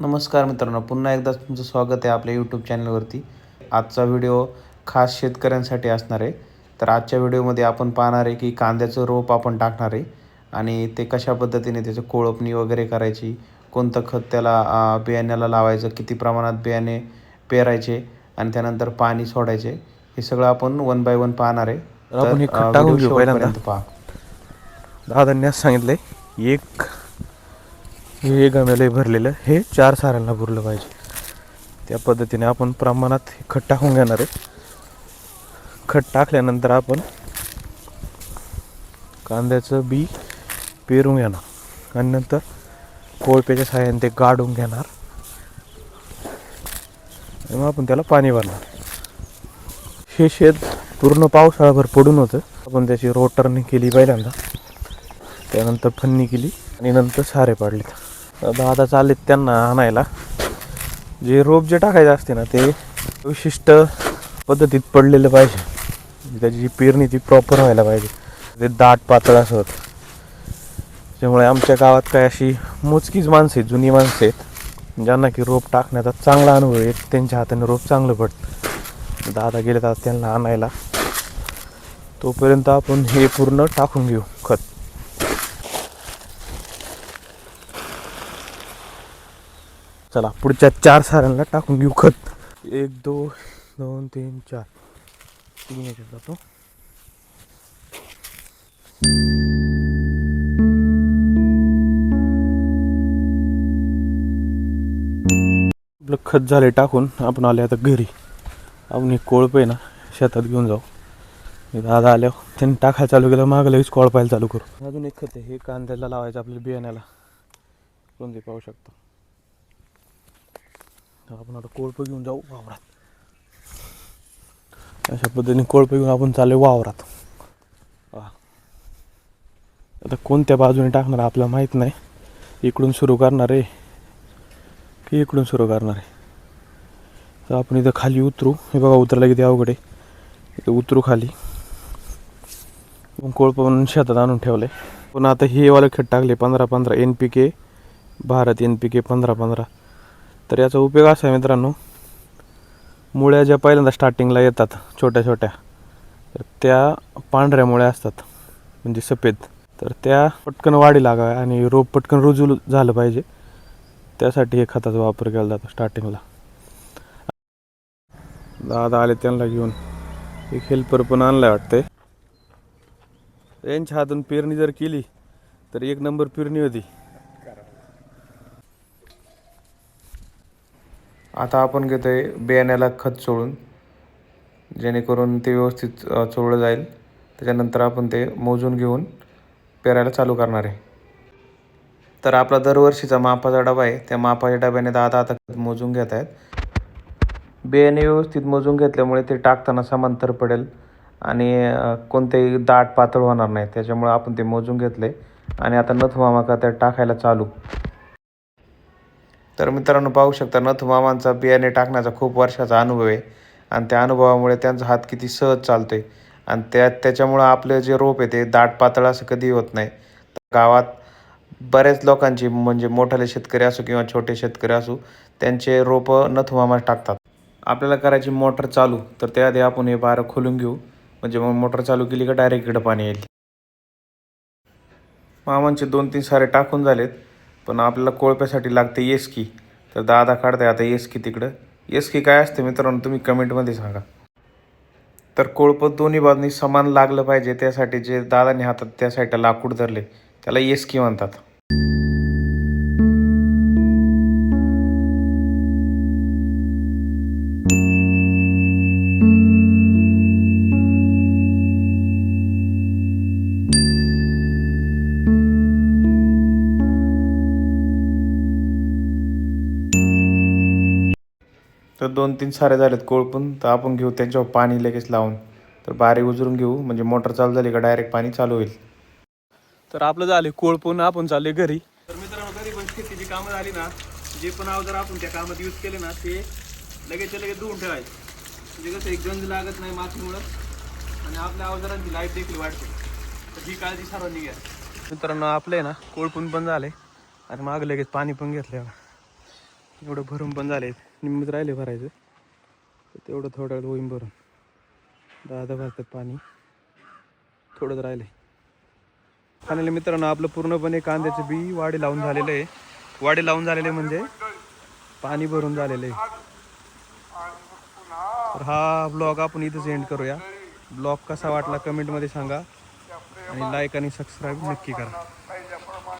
नमस्कार मित्रांनो पुन्हा एकदा तुमचं स्वागत आहे आपल्या यूट्यूब चॅनलवरती आजचा व्हिडिओ खास शेतकऱ्यांसाठी असणार आहे. तर आजच्या व्हिडिओमध्ये आपण पाहणार आहे की कांद्याचं रोप आपण टाकणार आहे आणि ते कशा पद्धतीने त्याचं कोळपणी वगैरे करायची कोणतं खत त्याला बियाण्याला लावायचं किती प्रमाणात बियाणे पेरायचे आणि त्यानंतर पाणी सोडायचे हे सगळं आपण वन बाय वन पाहणार आहे. आपण हे पहा. दादांनी असं सांगितलंय एक हे गमेले भरलेलं हे चार सारांना भरलं पाहिजे. त्या पद्धतीने आपण प्रमाणात हे खत टाकून घेणार आहे. खत टाकल्यानंतर आपण कांद्याचं बी पेरून घेणार. आणि नंतर कोळप्याच्या सहाय्याने ते गाडून घेणार. आणि मग आपण त्याला पाणी भरणार. हे शेत पूर्ण पावसाळाभर पडून होतं. आपण त्याची रोटरनी केली पहिल्यांदा. त्यानंतर फन्नी केली आणि नंतर सारे पाडले दादा चाललेत त्यांना आणायला. जे रोप जे टाकायचे असते ना ते विशिष्ट पद्धतीत पडलेलं पाहिजे. त्याची जी पेरणी ती प्रॉपर व्हायला पाहिजे. ते दाट पातळ असत. त्यामुळे आमच्या गावात काय अशी मोजकीच माणसं आहेत जुनी माणसं आहेत ज्यांना की रोप टाकण्याचा चांगला अनुभव आहे. त्यांच्या हाताने रोप चांगलं पडतं. दादा गेले तर त्यांना आणायला. तोपर्यंत आपण हे पूर्ण टाकून घेऊ खत चला पुढच्या चार साऱ्यांना टाकून घेऊ खत. एक दोन दोन तीन चार. तीन याच्यात जातो. आपलं खत झाले टाकून आपण आले आता घरी. आपण एक कोळप आहे ना शेतात घेऊन जाऊ. दादा आल्यावर त्यांनी टाकायला चालू केलं मागं लगेच कोळपायला चालू करू. अजून एक खत आहे हे कांद्याला लावायचं आपल्या बियाण्याला. कोणते पाहू शकतो? तर आपण आता कोळप घेऊन जाऊ वावरात. अशा पद्धतीने कोळप घेऊन आपण चालू वावरात. आता कोणत्या बाजूने टाकणार आपल्याला माहीत नाही. इकडून सुरू करणार आहे. की इकडून सुरू करणार आहे. तर आपण इथं खाली उतरू. हे बघा उतरायला किती अवघड आहे. इथं उतरू खाली. मग कोळप म्हणून शेतात आणून ठेवलं आहे पण आता हे वाले खत टाकले पंधरा पंधरा N P K Bharat N P K पंधरा पंधरा. तर याचा उपयोग असा आहे मित्रांनो. मुळ्या ज्या पहिल्यांदा स्टार्टिंगला येतात छोट्या छोट्या तर त्या पांढऱ्या मुळ्या असतात म्हणजे सफेद. तर त्या पटकन वाढी लागाव्या आणि रोप पटकन रुजू झालं पाहिजे. त्यासाठी हे खताचा वापर केला जातो स्टार्टिंगला दादा आले त्यांना घेऊन. एक हेल्पर पण आणलाय वाटते यांच्या हातून पेरणी जर केली तर एक नंबर पेरणी होती. आता आपण घेतो आहे बियाण्याला खत चोळून जेणेकरून ते व्यवस्थित चोळलं जाईल. त्याच्यानंतर आपण ते मोजून घेऊन पेरायला चालू करणार आहे. तर आपला दरवर्षीचा मापाचा डबा आहे. त्या मापाच्या डब्याने दादा आता खत मोजून घेत आहेत. बियाणे व्यवस्थित मोजून घेतल्यामुळे ते टाकताना समांतर पडेल आणि कोणतेही दाट पातळ होणार नाही. त्याच्यामुळे आपण ते मोजून घेतले आणि आता नथ मामा त्यात टाकायला चालू. तर मित्रांनो पाहू शकता नथ मामांचा बियाणे टाकण्याचा खूप वर्षाचा अनुभव आहे. आणि त्या अनुभवामुळे त्यांचा हात किती सहज चालतो आहे आणि त्या त्याच्यामुळं आपलं जे रोप आहे ते दाट पातळ असं कधी होत नाही. गावात बऱ्याच लोकांची म्हणजे मोठाले शेतकरी असो किंवा छोटे शेतकरी असो त्यांचे रोपं नथ मामा टाकतात. आपल्याला करायची मोटर चालू तर त्याआधी आपण हे बारं खोलून घेऊ. म्हणजे मग मोटर चालू केली का डायरेक्ट इकडं पाणी येईल. मामांचे दोन तीन सारे टाकून झालेत. पण आपल्याला कोळप्यासाठी लागते येसकी तर दादा काढते आता येसकी तिकडं. येसकी काय असते मित्रांनो तुम्ही कमेंटमध्ये सांगा. तर कोळपं दोन्ही बाजूनी समान लागलं पाहिजे त्यासाठी जे दादाने हातात त्या साईडला लाकूड धरले त्याला येसकी म्हणतात. तर दोन तीन सारे झालेत कोळपून तर आपण घेऊ त्यांच्यावर पाणी लगेच लावून. तर बारीक उजरून घेऊ. म्हणजे मोटर चालू झाली का डायरेक्ट पाणी चालू होईल. तर आपलं झाले कोळपून आपण चालले घरी. तर मित्रांनो घरी पण शेतीची कामं झाली ना जे पण अवजार आपण त्या कामात यूज केले ना ते लगेच लगेच धुवून ठेवायचे. म्हणजे कसं एक गंज लागत नाही मातीमुळं. आणि आपल्या अवजारांची लाईफ देखील वाढते. तर ही काळजी सर्वांनी घ्या. मित्रांनो आपले ना कोळपून पण झाले. आणि माग लगेच पाणी पण घेतले. एवढं भरून पण झाले. निम्मत राहिले भरायचं. तर तेवढं थोडं वेळ होईन भरून. दहा दहा भरतात पाणी. थोडंच राहिले. फायनली मित्रांनो आपलं पूर्णपणे कांद्याचं बी वाडे लावून झालेलं आहे. वाडे लावून झालेले म्हणजे पाणी भरून झालेलं आहे. तर हा ब्लॉग आपण इथंच एंड करूया. ब्लॉग कसा वाटला कमेंटमध्ये सांगा. आणि लाईक आणि सबस्क्राईब नक्की करा.